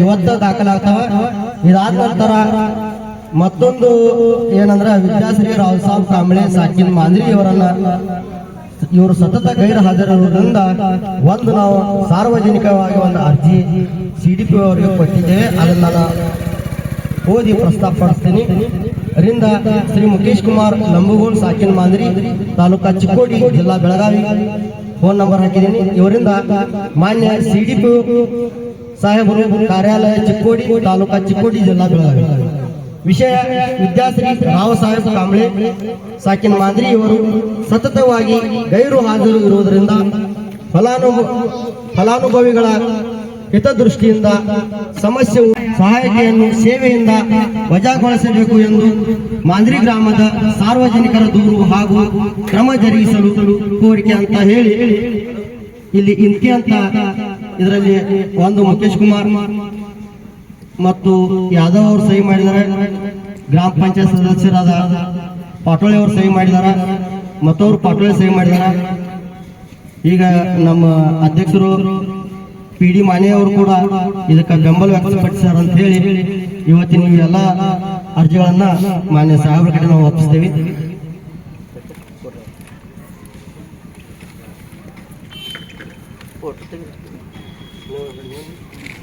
ಇವತ್ತ ದಾಖಲಾಗ್ತಾವ. ಇದಾದ ನಂತರ ಮತ್ತೊಂದು ಏನಂದ್ರ ವಿದ್ಯಾಶ್ರೀ ರಾವ್ ಸಾಬ್ ಕಾಂಬಳೆ ಸಾಕಿನ್ ಮಾಂದ್ರಿ ಇವರನ್ನ. ಇವರು ಸತತ ಗೈರು ಹಾಜರಿರುವುದರಿಂದ ಒಂದು ನಾವು ಸಾರ್ವಜನಿಕವಾಗಿ ಒಂದು ಅರ್ಜಿ ಸಿ ಡಿ ಪಿ ಅವರಿಗೆ ಕೊಟ್ಟಿದ್ದೇವೆ. ಅದನ್ನ ನಾನು ಓದಿ ಪ್ರಸ್ತಾಪಡಿಸ್ತೀನಿ ಅದರಿಂದ ಶ್ರೀ ಮುಖೇಶ್ ಕುಮಾರ್ ಲಂಬುಗೋಲ್ ಸಾಕಿನ್ ಮಾಂದ್ರಿ ತಾಲೂಕಾ ಚಿಕ್ಕೋಡಿ ಜಿಲ್ಲಾ ಬೆಳಗಾವಿ ಫೋನ್ ನಂಬರ್ ಹಾಕಿದ್ದೀನಿ. ಇವರಿಂದ ಮಾನ್ಯ ಸಿ ಡಿ ಪಿ ಸಾಹೇಬರು ಕಾರ್ಯಾಲಯ ಚಿಕ್ಕೋಡಿ ತಾಲೂಕಾ ಚಿಕ್ಕೋಡಿ ಜಿಲ್ಲಾ ಬೆಳಗಾವಿ ವಿಷಯ ವಿದ್ಯಾಶ್ರೀ ರಾವ್ ಸಾಹೇಬ್ ಕಾಂಬ್ಳೆ, ಸಾಕಿನ್ ಮಾಂದ್ರಿ ಇವರು ಸತತವಾಗಿ ಗೈರು ಹಾಜರು ಇರುವುದರಿಂದ ಫಲಾನುಭ, ಫಲಾನುಭವಿಗಳ ಹಿತದೃಷ್ಟಿಯಿಂದ ಸಮಸ್ಯೆ ಸಹಾಯಕೆಯನ್ನು ಸೇವೆಯಿಂದ ವಜಾಗೊಳಿಸಬೇಕು ಎಂದು ಮಾಂದ್ರಿ ಗ್ರಾಮದ ಸಾರ್ವಜನಿಕರ ದೂರು ಹಾಗೂ ಕ್ರಮ ಜರುಗಿಸಲು ಕೋರಿಕೆ ಅಂತ ಹೇಳಿ ಇಲ್ಲಿ ಇಂತಿ ಅಂತ ಇದರಲ್ಲಿ ಒಂದು ಮುಖೇಶ್ ಕುಮಾರ್ ಮತ್ತು ಯಾದವ್ ಅವರು ಸಹಿ ಮಾಡಿದ್ದಾರೆ. ಗ್ರಾಮ ಪಂಚಾಯತ್ ಸದಸ್ಯರಾದ ಪಾಟೋಳಿ ಅವರು ಸಹಿ ಮಾಡಿದ್ದಾರೆ. ಮತ್ತವರು ಪಾಟೋಳಿ ಸಹಿ ಮಾಡಿದ್ದಾರೆ. ಈಗ ನಮ್ಮ ಅಧ್ಯಕ್ಷರು ಪಿ ಡಿ ಮಾನೆಯವರು ಕೂಡ ಇದಕ್ಕೆ ಬೆಂಬಲ ವ್ಯಕ್ತಪಡಿಸ್ಯಾರ ಅಂತ ಹೇಳಿ ಇವತ್ತಿನ ಎಲ್ಲ ಅರ್ಜಿಗಳನ್ನ ಮಾನ್ಯ ಸಾಹೇಬ್ರ ಕಡೆ ನಾವು ಒಪ್ಪಿಸ್ತೇವೆ. Благословен